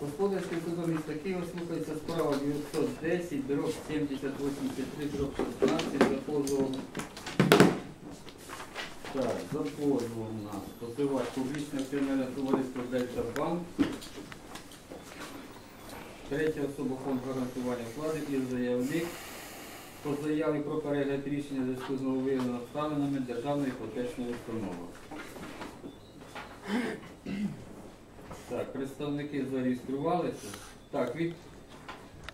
Господарський суд міста Києва слухається справа 910, дроб 7083, дроб 16 за позовом. Так, за позовом нас позивач публічне акціонерне товариство Дельта Банк. Третя особа фонд гарантування вкладів і заявник по заяві про перегляд рішення зв'язку з нововиявленими обставинами державної іпотечної установи. Так, представники зареєструвалися. Так, від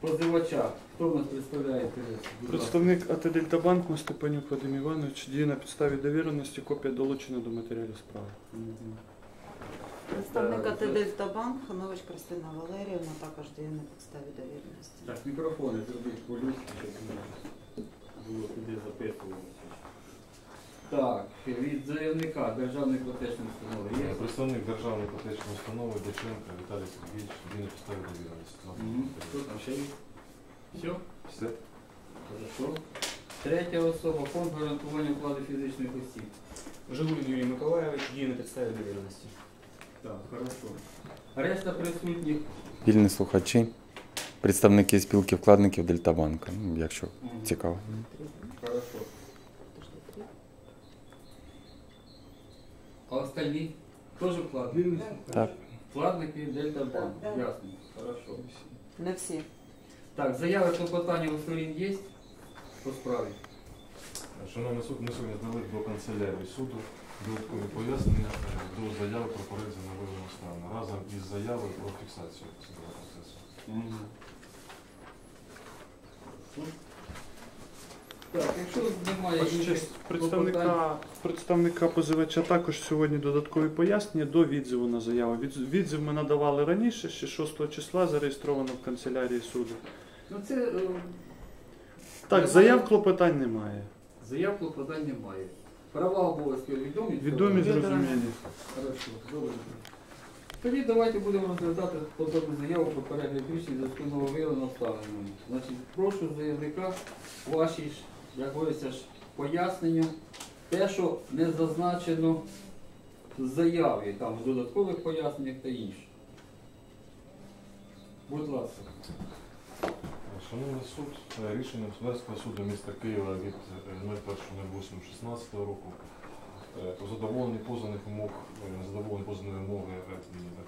позивача. Хто в нас представляє інтерес? Представник АТ Дельтабанку Степанюк Вадим Іванович діє на підставі довіреності, копія долучена до матеріалів справи. Представник АТ за- Дельтабанк, Ханович Кристина Валеріївна, також діє на підставі довіреності. Так, мікрофони зробіть по-людськи, щоб було куди записуватися. Так, від заявника Державної іпотечної установи є. Представник державної іпотечної установи Дяченко Віталій Сергійович він там ще є? Все? Все. Хорошо. Третя особа, фонд гарантування вкладу фізичних осіб. Жигулін Юрій Миколаєвич діє на підставі довіреності. Так, хорошо. Решта присутніх. Вільні слухачі, представники спілки вкладників Дельтабанка, ну, якщо цікаво. Хорошо. А остальні теж вкладники? Так. Вкладники Дельта Банк. Ясно. Хорошо. Не всі. Так, заяви клопотання у сторін є по справі? Шановний суд, ми сьогодні здали до канцелярії суду додаткові пояснення е, до заяви про перегляд на стану разом із заявою про фіксацію судового процесу. Так, якщо немає Ваша інших честь, клопотань, представника, представника позивача також сьогодні додаткові пояснення до відзиву на заяву. Відз- Відзив ми надавали раніше, ще 6 числа зареєстровано в канцелярії суду. ну це е, Так, заяв клопотань немає. заяв клопотань немає. Права обов'язки відомі? Відомі зрозумілі. Хорошо, добре. Тоді давайте будемо розглядати подобну заяву про перегляд рішень за виявлено обставинами. Значить, прошу заявника ваші ж, як ж пояснення. Те, що не зазначено в заяві, там в додаткових поясненнях та інше. Будь ласка. Шановний суд, е, рішенням Господарського суду міста Києва від е, 01.08.16 року е, про задоволення позовних вимог, е, задоволення позовної вимоги е,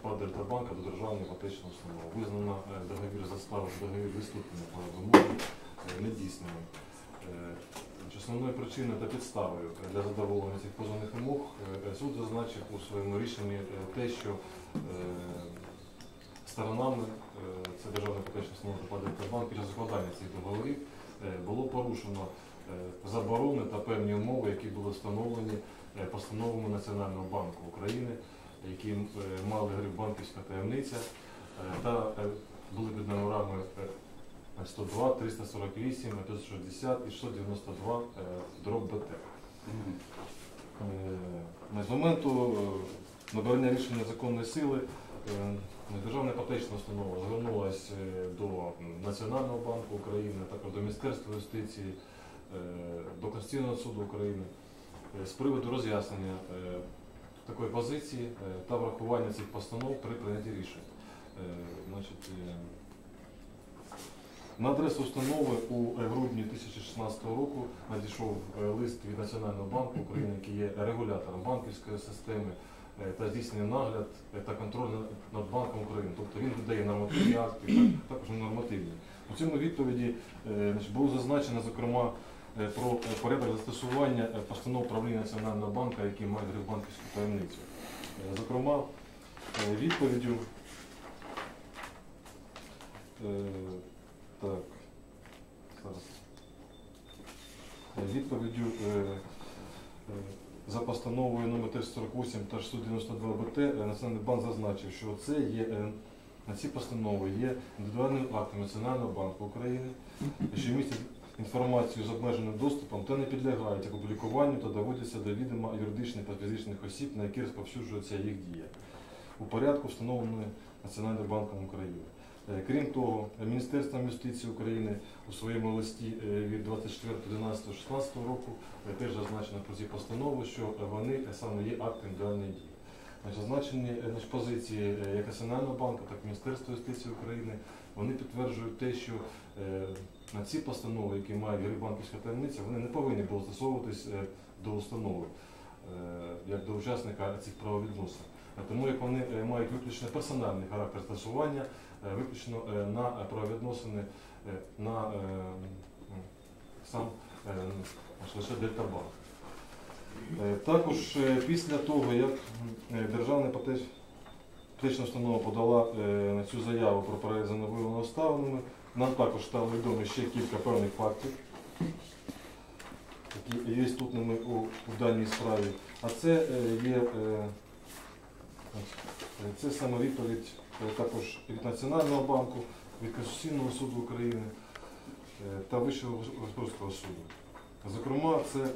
ПАД Дельтабанка до державної іпотечної установи. Визнано е, договір застави, договір виступлення по вимоги е, недійсними. Е, Основною причиною та підставою для задоволення цих позовних вимог е, суд зазначив у своєму рішенні е, те, що сторонами, це державна іпотечна установа та Банк під час закладання цих договорів було порушено заборони та певні умови, які були встановлені постановами Національного банку України, які мали банківська таємниця та були під номерами 102, 348, 560 і 692 е, дроб БТ. Е, З моменту е, набрання рішення законної сили е, Державна іпотечна установа звернулася е, до Національного банку України, також до Міністерства юстиції, е, до Конституційного суду України е, з приводу роз'яснення е, такої позиції е, та врахування цих постанов при прийнятті рішень. На адресу установи у е, грудні 2016 року надійшов е, лист від Національного банку України, який є регулятором банківської системи е, та здійснює нагляд та контроль над- Банком України. Тобто він видає нормативні акти, також нормативні. У цьому відповіді було зазначено, зокрема, про порядок застосування постанов правління Національного банку, які мають банківську таємницю. Зокрема, відповіддю так, зараз. Е, Відповіддю е, е, за постановою номер 348 та 692 БТ Національний банк зазначив, що це є на ці постанови є індивідуальним актом Національного банку України, що містять інформацію з обмеженим доступом та не підлягають опублікуванню та доводяться до відома юридичних та фізичних осіб, на які розповсюджується їх дія у порядку, встановленої Національним банком України. Е, Крім того, Міністерством юстиції України у своєму листі е, від 24.11.16 року е, теж зазначено про ці постанови, що вони саме є актом індивідуальної дії. Зазначені позиції як Національного банку, так і Міністерства юстиції України, вони підтверджують те, що на ці постанови, які мають гри банківська таємниця, вони не повинні були застосовуватись до установи, як до учасника цих правовідносин. Тому як вони мають виключно персональний характер стосування, виключно е, на правовідносини, е, на е, сам е, лише Дельтабанк. Е, Також е, після того, як е, Державна іпотеч- іпотечна установа подала е, на цю заяву про перевезення виявлено обставинами, нам також стало відомо ще кілька певних фактів, які є істотними у, даній справі. А це е, є е, е, це саме відповідь е, також від Національного банку, від Конституційного суду України е, та Вищого господарського суду. Зокрема, це е,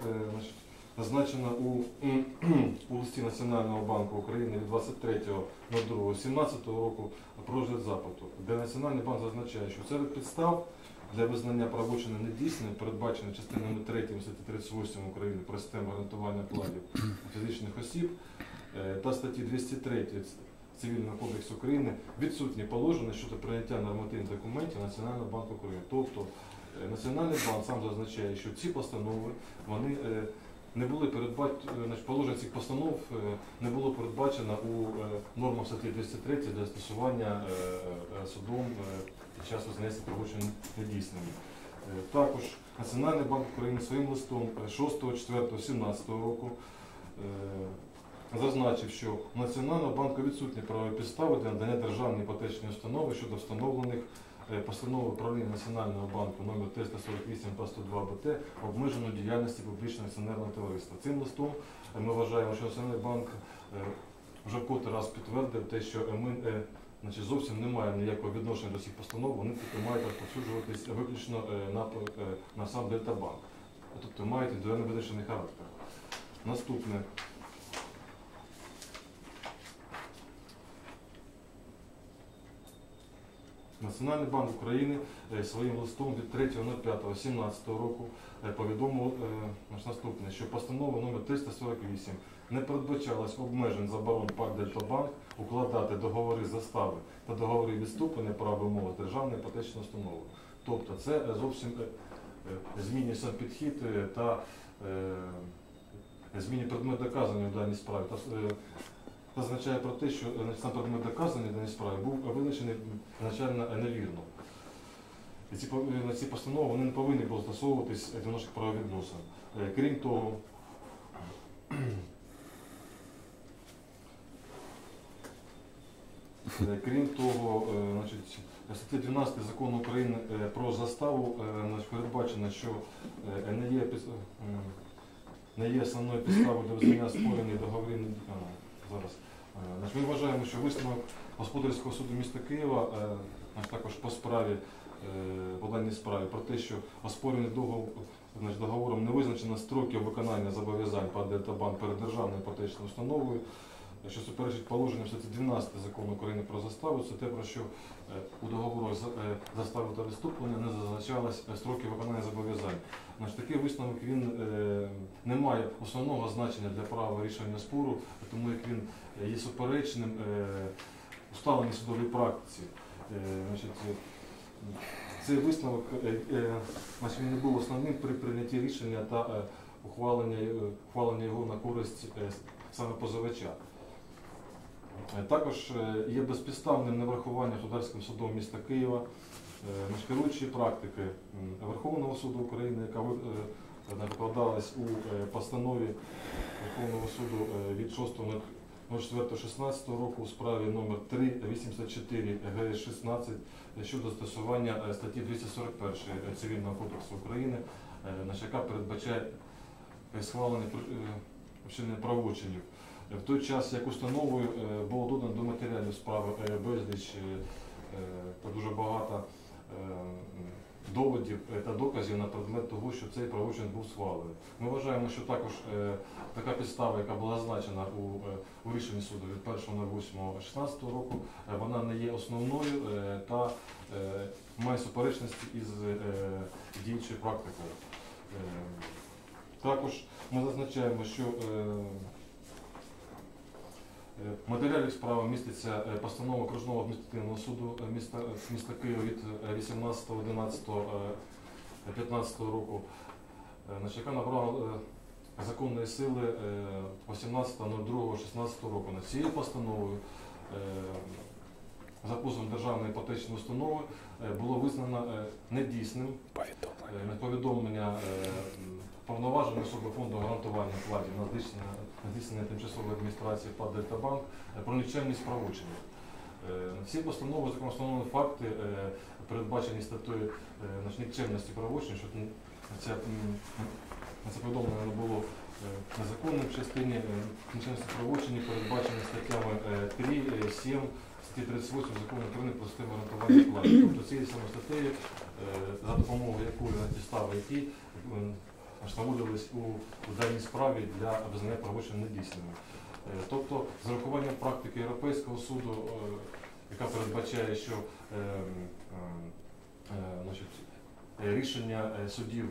зазначено у, у листі Національного банку України від 23.02.17 року про розгляд запиту, де Національний банк зазначає, що серед підстав для визнання правочини недійсним, передбачено частинами 3 статті 38 України про систему гарантування вкладів фізичних осіб е, та статті 203 Цивільного кодексу України відсутні положення щодо прийняття нормативних документів Національного банку України. Тобто е, Національний банк сам зазначає, що ці постанови вони е, не були передбачені, положення цих постанов е, не було передбачено у нормах статті 203 для застосування е, судом під час визнання правочин недійсними. Також Національний банк України своїм листом 6.4.17 року е, зазначив, що у Національного банку відсутні правові підстави для надання державної іпотечної установи щодо встановлених е, постанови управління Національного банку номер 348 та 102 БТ обмеженої діяльності публічного акціонерного товариства. Цим листом е, ми вважаємо, що Національний банк е, вже котрий раз підтвердив те, що ми значить, зовсім не маємо ніякого відношення до цих постанов, вони тільки мають розповсюджуватись виключно на, на сам Дельтабанк. Тобто мають індивідуально визначений характер. Наступне. Національний банк України е, своїм листом від 3.05.17 року е, повідомив е, наступне, що постанова номер 348 не передбачалось обмежень заборон ПАК Дельтабанк укладати договори застави та договори відступлення права умови з державною іпотечною установою. Тобто це зовсім сам підхід та змінює предмет доказання в даній справі. Е, про те, що е, сам предмет доказання в даній справі був визначений начально невірно. І ці, на ці постанови вони не повинні були стосовуватись до наших правовідносин. Е, Крім того, Е, Крім того, е, значить, статті 12 закону України е, про заставу е, значить, передбачено, що е, не є, не є основною підставою для визнання спорені договорів. Зараз. Е, ми вважаємо, що висновок господарського суду міста Києва е, також по справі, е, по даній справі про те, що оспорений договором не визначено строків виконання зобов'язань по Дельтабанк перед державною іпотечною установою, що суперечить положенням статті 12 закону України про заставу, це те, про що е, у договору за- е, застави та відступлення не зазначалось е, строки виконання зобов'язань. Значить, такий висновок він не має основного значення для права рішення спору, тому як він є суперечним усталеній судовій практиці. Значить, цей висновок значить, він не був основним при прийнятті рішення та ухвалення його на користь саме позивача. Е, Також е, є безпідставним неврахування Господарським судом міста Києва е, практики Верховного суду України, яка ви- накладалась у постанові Верховного суду від 6.04.16 року у справі номер 384 ГС 16 щодо застосування статті 241 Цивільного кодексу України, яка передбачає схвалення правочинів. В той час, як установою е, було додано до матеріалів справи е, безліч е, дуже багато доводів та доказів на предмет того, що цей правочин був схвалений. Ми вважаємо, що також така підстава, яка була зазначена у, рішенні суду від 1.08.16 року, вона не є основною та має суперечності із діючою практикою. Також ми зазначаємо, що В матеріалі справи міститься е, постанова окружного адміністративного суду е, міста, міста Києва від е, 18.11.15 року, е, яка набрала е, законної сили е, 18.02.16 року. Над цією постановою е, за позовом Державної іпотечної установи е, було визнано е, недійсним Повідомлення. Е, на е, повноваженої особи фонду гарантування вкладів на здійснення, тимчасової адміністрації ПАД «Дельтабанк» про нікчемність правочинів. Е, Ці постанови законом встановлені факти, е, передбачені статтею е, нікчемності правочин, що це, повідомлення не було незаконним в частині нікчемності правочинів, передбачені статтями е, 3, е, 7, статті 38 закону України про систему гарантування вкладів. Тобто цією саме за допомогою якої на підстави які наводились у, у даній справі для визнання правочин недійсними. Е, Тобто, з урахуванням практики Європейського суду, е, яка передбачає, що е, е, значить, е, рішення судів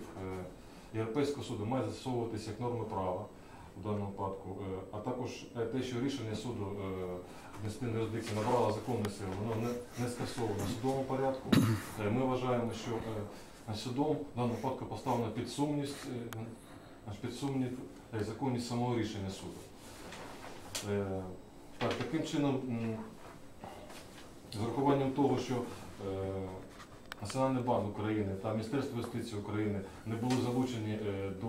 Європейського суду має застосовуватися як норми права у даному випадку, а також те, що рішення суду адміністративної юрисдикції набрало законної сили, воно не, скасовано в судовому порядку. Ми вважаємо, що Судом в даному випадку поставлено під сумнів, е, під сумнів е, законність самого рішення суду. Е, Так, таким чином, з урахуванням того, що Національний банк України та Міністерство юстиції України не були залучені до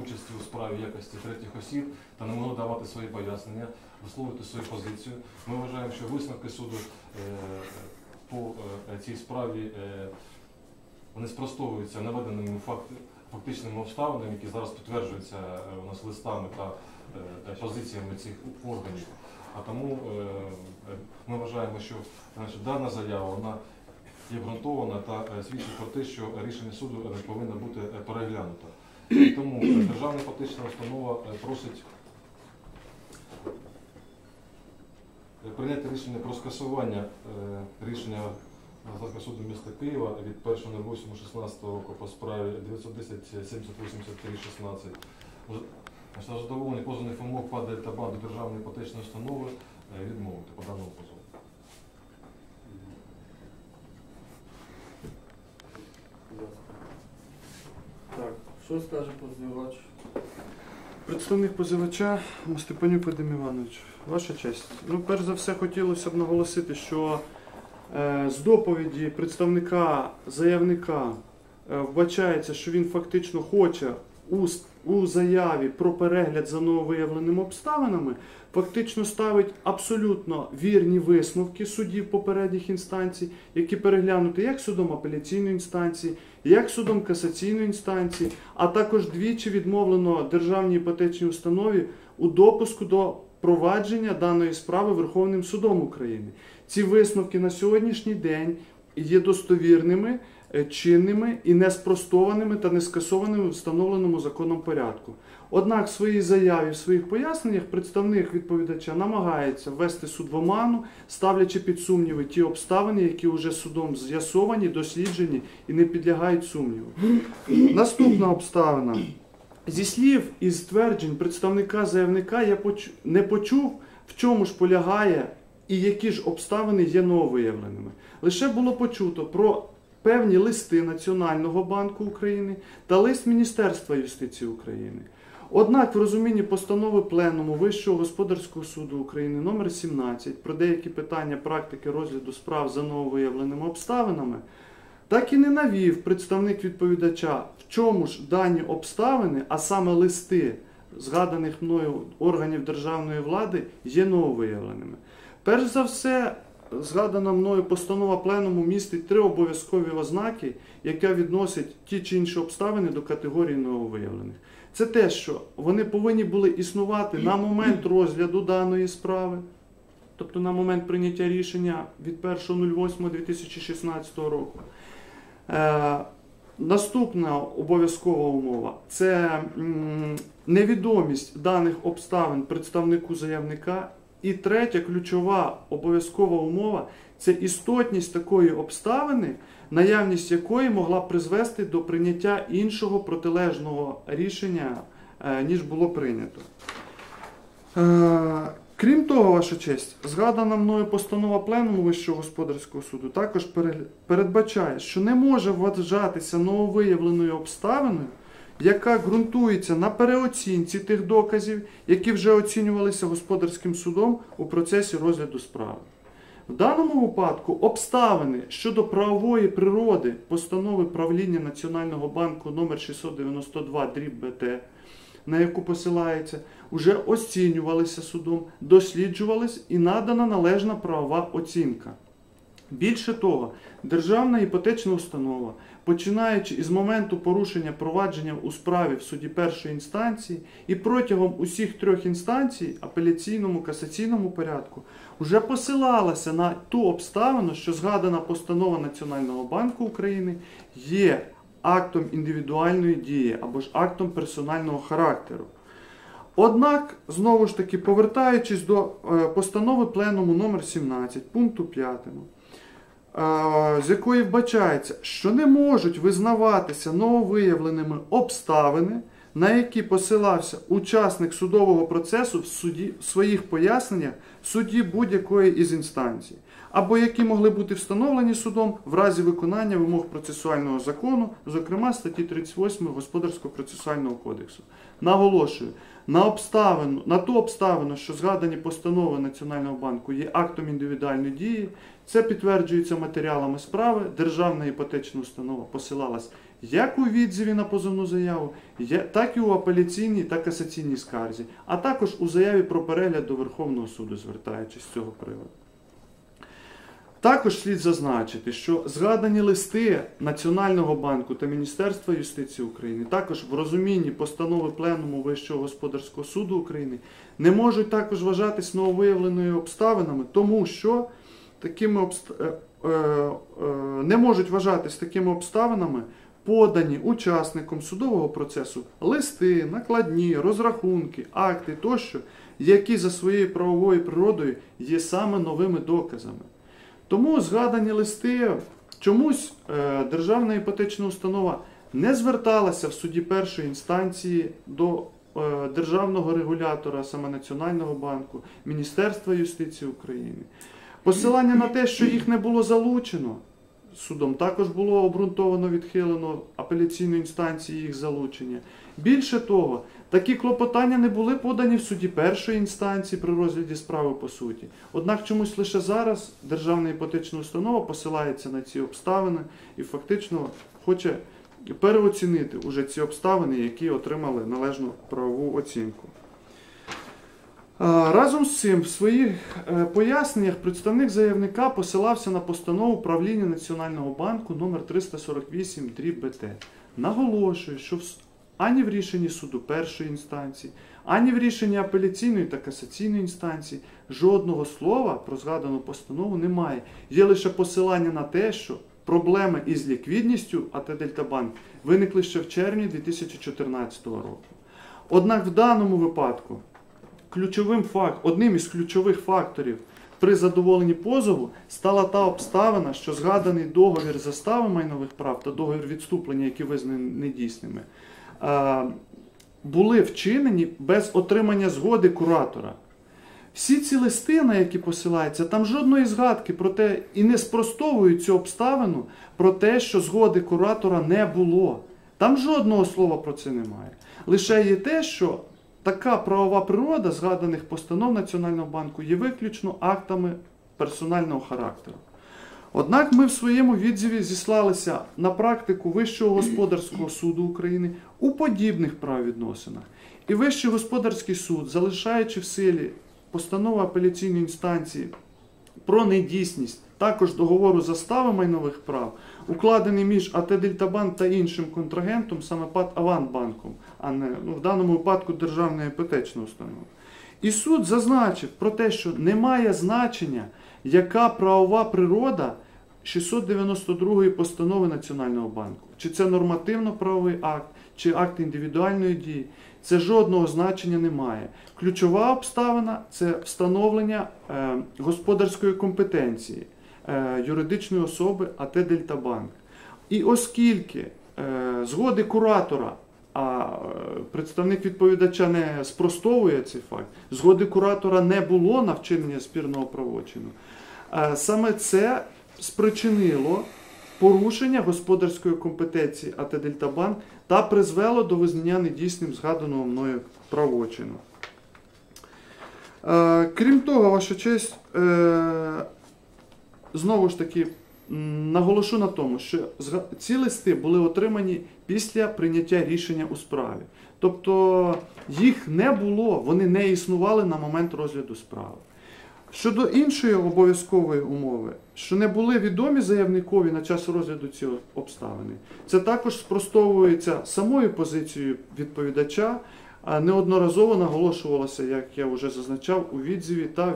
участі у справі якості третіх осіб та не могли давати свої пояснення, висловити свою позицію. Ми вважаємо, що висновки суду по цій справі вони спростовуються наведеними факти, фактичними обставинами, які зараз підтверджуються е, у нас листами та е, позиціями цих органів. А тому е, ми вважаємо, що значить, дана заява вона є ґрунтована та свідчить про те, що рішення суду повинно бути переглянуто. І тому Державна іпотечна установа просить прийняти рішення про скасування рішення Громадського суду міста Києва від 1.08.16 року по справі 910 783 16 на задоволення позовних вимог падає та до Державної іпотечної установи е, відмовити по даному позову. Так, що скаже позивач? Представник позивача Степанюк Вадим Іванович, ваша честь. Ну, перш за все, хотілося б наголосити, що з доповіді представника заявника е, вбачається, що він фактично хоче у заяві про перегляд за нововиявленими обставинами, фактично ставить абсолютно вірні висновки судів попередніх інстанцій, які переглянуті як судом апеляційної інстанції, як судом касаційної інстанції, а також двічі відмовлено державній іпотечній установі у допуску до провадження даної справи Верховним судом України. Ці висновки на сьогоднішній день є достовірними, е, чинними і не спростованими та не скасованими в встановленому законом порядку. Однак в своїй заяві, в своїх поясненнях представник відповідача намагається ввести суд в оману, ставлячи під сумніви ті обставини, які вже судом з'ясовані, досліджені і не підлягають сумніву. Наступна обставина. Зі слів і стверджень представника заявника я не почув, в чому ж полягає і які ж обставини є нововиявленими. Лише було почуто про певні листи Національного банку України та лист Міністерства юстиції України. Однак в розумінні постанови Пленуму Вищого господарського суду України номер 17 про деякі питання практики розгляду справ за нововиявленими обставинами так і не навів представник відповідача, в чому ж дані обставини, а саме листи згаданих мною органів державної влади, є нововиявленими. Перш за все, згадана мною постанова пленуму містить три обов'язкові ознаки, яка відносить ті чи інші обставини до категорії нововиявлених. Це те, що вони повинні були існувати на момент розгляду даної справи, тобто на момент прийняття рішення від 1.08.2016 року. Е, наступна обов'язкова умова це невідомість даних обставин представнику заявника. І третя ключова обов'язкова умова це істотність такої обставини, наявність якої могла б призвести до прийняття іншого протилежного рішення, е, ніж було прийнято. Е, Крім того, ваша честь, згадана мною постанова Пленуму Вищого господарського суду також передбачає, що не може вважатися нововиявленою обставиною, яка ґрунтується на переоцінці тих доказів, які вже оцінювалися господарським судом у процесі розгляду справи. В даному випадку обставини щодо правової природи постанови правління Національного банку номер 692 дріб БТ, на яку посилається, вже оцінювалися судом, досліджувались і надана належна правова оцінка. Більше того, державна іпотечна установа, починаючи із моменту порушення провадження у справі в суді першої інстанції і протягом усіх трьох інстанцій, апеляційному касаційному порядку, вже посилалася на ту обставину, що згадана постанова Національного банку України є актом індивідуальної дії або ж актом персонального характеру. Однак, знову ж таки, повертаючись до е, постанови Пленуму номер 17 пункту 5, е, з якої вбачається, що не можуть визнаватися нововиявленими обставини, на які посилався учасник судового процесу в, суді, в своїх поясненнях в суді будь-якої із інстанцій, або які могли бути встановлені судом в разі виконання вимог процесуального закону, зокрема статті 38 Господарського процесуального кодексу. Наголошую, на обставину, на ту обставину, що згадані постанови Національного банку є актом індивідуальної дії, це підтверджується матеріалами справи. Державна іпотечна установа посилалась як у відзиві на позовну заяву, так і у апеляційній та касаційній скарзі, а також у заяві про перегляд до Верховного суду, звертаючись з цього приводу. Також слід зазначити, що згадані листи Національного банку та Міністерства юстиції України, також в розумінні постанови Пленуму Вищого господарського суду України, не можуть також вважатись нововиявленими обставинами, тому що такими обст... е, е, е, не можуть вважатись такими обставинами подані учасником судового процесу листи, накладні, розрахунки, акти тощо, які за своєю правовою природою є саме новими доказами. Тому згадані листи чомусь е, Державна іпотечна установа не зверталася в суді першої інстанції до е, державного регулятора, саме Національного банку, Міністерства юстиції України. Посилання на те, що їх не було залучено судом, також було обґрунтовано відхилено апеляційної інстанції їх залучення. Більше того, такі клопотання не були подані в суді першої інстанції при розгляді справи по суті. Однак чомусь лише зараз Державна іпотечна установа посилається на ці обставини і фактично хоче переоцінити уже ці обставини, які отримали належну правову оцінку. Разом з цим в своїх е, поясненнях представник заявника посилався на постанову правління Національного банку номер 348 БТ. Наголошую, що в ані в рішенні суду першої інстанції, ані в рішенні апеляційної та касаційної інстанції жодного слова про згадану постанову немає. Є лише посилання на те, що проблеми із ліквідністю АТ Дельтабанк виникли ще в червні 2014 року. Однак в даному випадку ключовим факт, одним із ключових факторів при задоволенні позову стала та обставина, що згаданий договір застави майнових прав та договір відступлення, які визнані недійсними, були вчинені без отримання згоди куратора. Всі ці листи, на які посилаються, там жодної згадки про те і не спростовують цю обставину про те, що згоди куратора не було. Там жодного слова про це немає. Лише є те, що така правова природа згаданих постанов Національного банку є виключно актами персонального характеру. Однак ми в своєму відзиві зіслалися на практику Вищого господарського суду України у подібних правовідносинах. І Вищий господарський суд, залишаючи в силі постанову апеляційної інстанції про недійсність також договору застави майнових прав, укладений між АТ Дельтабанк та іншим контрагентом, саме ПАД Аванбанком, а не ну, в даному випадку Державна іпотечна установа. І суд зазначив про те, що немає значення, яка правова природа 692 постанови Національного банку. Чи це нормативно-правовий акт, чи акт індивідуальної дії. Це жодного значення не має. Ключова обставина це встановлення е, господарської компетенції е, юридичної особи АТ Дельтабанк. І оскільки е, згоди куратора а представник відповідача не спростовує цей факт, згоди куратора не було на вчинення спірного правочину. Саме це спричинило порушення господарської компетенції АТ Дельтабанк та призвело до визнання недійсним згаданого мною правочину. Е, Крім того, ваша честь, е, знову ж таки наголошу на тому, що ці листи були отримані після прийняття рішення у справі. Тобто їх не було, вони не існували на момент розгляду справи. Щодо іншої обов'язкової умови, що не були відомі заявникові на час розгляду цієї обставини, це також спростовується самою позицією відповідача, неодноразово наголошувалося, як я вже зазначав, у відзиві та е,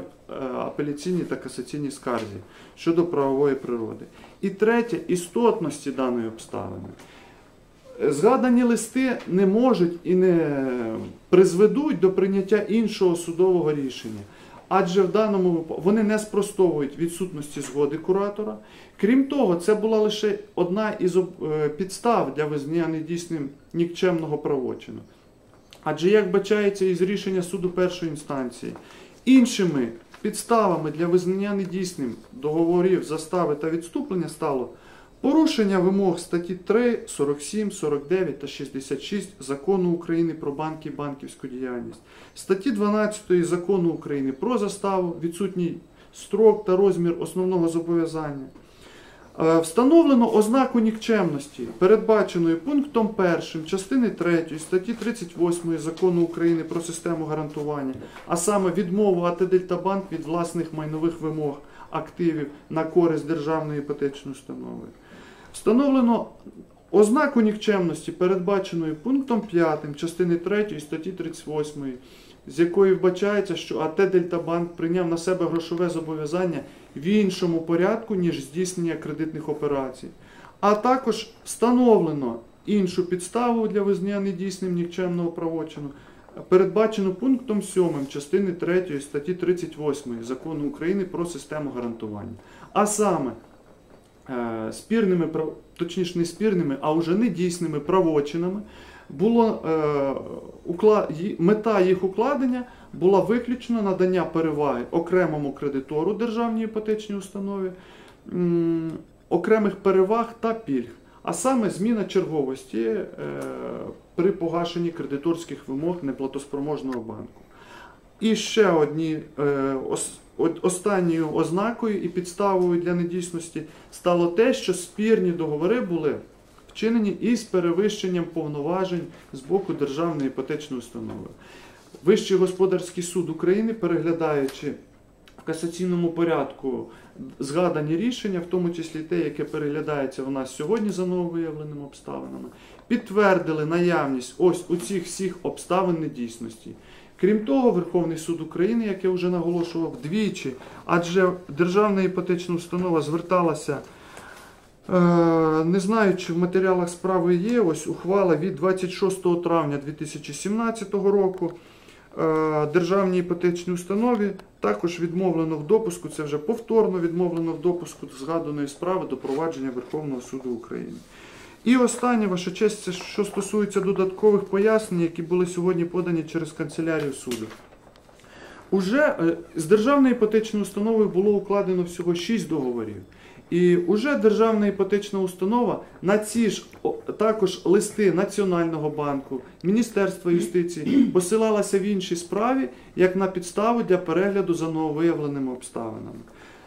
апеляційній та касаційній скарзі щодо правової природи. І третє істотності даної обставини. Згадані листи не можуть і не призведуть до прийняття іншого судового рішення. Адже в даному випадку вони не спростовують відсутності згоди куратора. Крім того, це була лише одна із е, підстав для визнання недійсним нікчемного правочину. Адже, як бачається із рішення суду першої інстанції, іншими підставами для визнання недійсним договорів, застави та відступлення стало порушення вимог статті 3, 47, 49 та 66 Закону України про банки і банківську діяльність, статті 12 Закону України про заставу, відсутній строк та розмір основного зобов'язання. Е, Встановлено ознаку нікчемності, передбаченої пунктом 1 частини 3 статті 38 Закону України про систему гарантування, а саме відмову АТ Дельтабанк від власних майнових вимог активів на користь державної іпотечної установи. Встановлено ознаку нікчемності, передбаченої пунктом 5 частини 3 статті 38, з якої вбачається, що АТ Дельтабанк прийняв на себе грошове зобов'язання в іншому порядку, ніж здійснення кредитних операцій. А також встановлено іншу підставу для визнання недійсним нікчемного правочину, передбачено пунктом 7 частини 3 статті 38 Закону України про систему гарантування. А саме спірними, точніше не спірними, а вже недійсними правочинами було е, укла... мета їх укладення була виключно надання переваги окремому кредитору державній іпотечній установі, окремих переваг та пільг, а саме зміна черговості е, при погашенні кредиторських вимог неплатоспроможного банку. І ще одні е, от- останньою ознакою і підставою для недійсності стало те, що спірні договори були вчинені із перевищенням повноважень з боку державної іпотечної установи. Вищий господарський суд України, переглядаючи в касаційному порядку згадані рішення, в тому числі те, яке переглядається у нас сьогодні за нововиявленими обставинами, підтвердили наявність ось у цих всіх обставин недійсності. Крім того, Верховний суд України, як я вже наголошував, двічі, адже державна іпотечна установа зверталася, е, не знаю, чи в матеріалах справи є, ось ухвала від 26 травня 2017 року. Е, Державній іпотечній установі також відмовлено в допуску, це вже повторно відмовлено в допуску згаданої справи до провадження Верховного суду України. І останнє, ваша честь, що стосується додаткових пояснень, які були сьогодні подані через канцелярію суду. Уже е, з державною іпотечною установою було укладено всього 6 договорів. І уже державна іпотечна установа на ці ж також листи Національного банку, Міністерства юстиції посилалася в іншій справі як на підставу для перегляду за нововиявленими обставинами.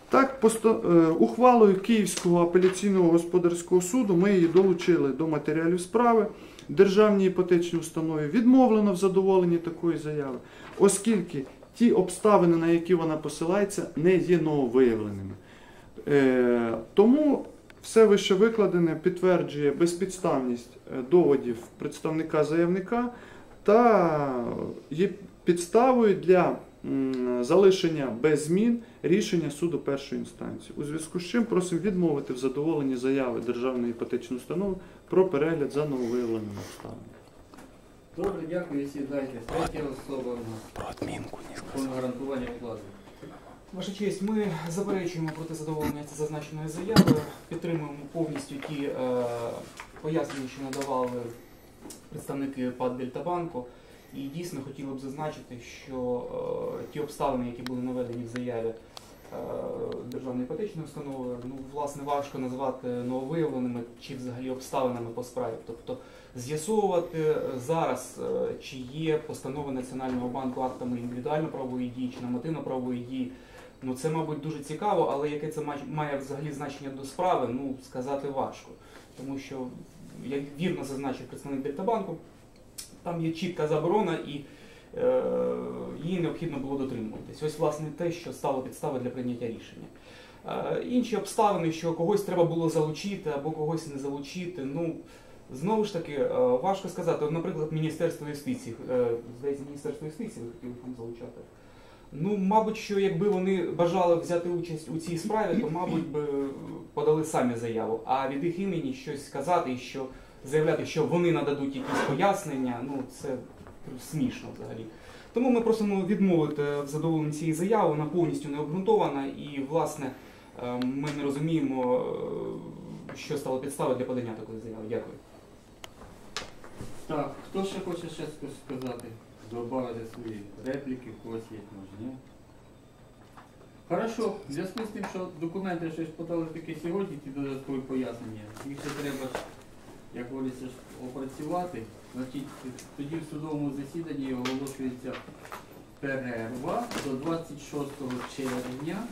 Так, е, ухвалою Київського апеляційного господарського суду ми її долучили до матеріалів справи. Державній іпотечній установі відмовлено в задоволенні такої заяви, оскільки ті обставини, на які вона посилається, не є нововиявленими. Е, тому все вище викладене підтверджує безпідставність е, доводів представника заявника та є підставою для залишення без змін рішення суду першої інстанції. У зв'язку з чим просимо відмовити в задоволенні заяви Державної іпотечної установи про перегляд за нововиявленими обставинами. Добре, дякую, сідайте. Третя особа у нас. Про адмінку не Про гарантування вкладу. Ваша честь, ми заперечуємо проти задоволення зазначеної заяви, підтримуємо повністю ті е, пояснення, що надавали представники ПАД Дельтабанку. І дійсно хотіли б зазначити, що е, ті обставини, які були наведені в заяві е, державної іпотечної установи, ну власне важко назвати нововиявленими чи взагалі обставинами по справі. Тобто з'ясовувати е, зараз, чи є постанови Національного банку актами індивідуально-правової дії чи нормативно-правової дії. Ну це, мабуть, дуже цікаво, але яке це має взагалі значення до справи, ну сказати важко. Тому що, як вірно зазначив представник Дельтабанку, там є чітка заборона і е, її необхідно було дотримуватись. Ось, власне, те, що стало підставою для прийняття рішення. Е, інші обставини, що когось треба було залучити або когось не залучити, ну. Знову ж таки, е, важко сказати. Наприклад, Міністерство юстиції, е, здається, Міністерство юстиції ви хотіли там залучати. Ну, мабуть, що якби вони бажали взяти участь у цій справі, то, мабуть, би подали самі заяву. А від їх імені щось сказати що заявляти, що вони нададуть якісь пояснення, ну це смішно взагалі. Тому ми просимо відмовити в задоволенні цієї заяви, вона повністю не обґрунтована і, власне, е, ми не розуміємо, е, що стало підставою для подання такої заяви. Дякую. Так, хто ще хоче ще щось сказати? Добавити свої репліки, когось є, може, ні? Хорошо, в зв'язку з тим, що документи щось подали таке сьогодні, ті додаткові пояснення, їх ще треба, як говориться, опрацювати. Значить, тоді в судовому засіданні оголошується перерва до 26 червня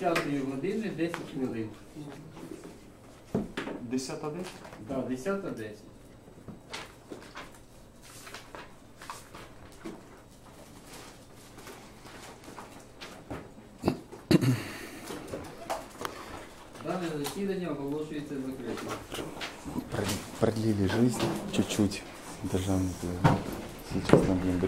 10 години 10 хвилин. 10 день? Так, 10 10. Засідання оголошується закритим. Продлили жизнь чуть-чуть. Державный. Сейчас на блин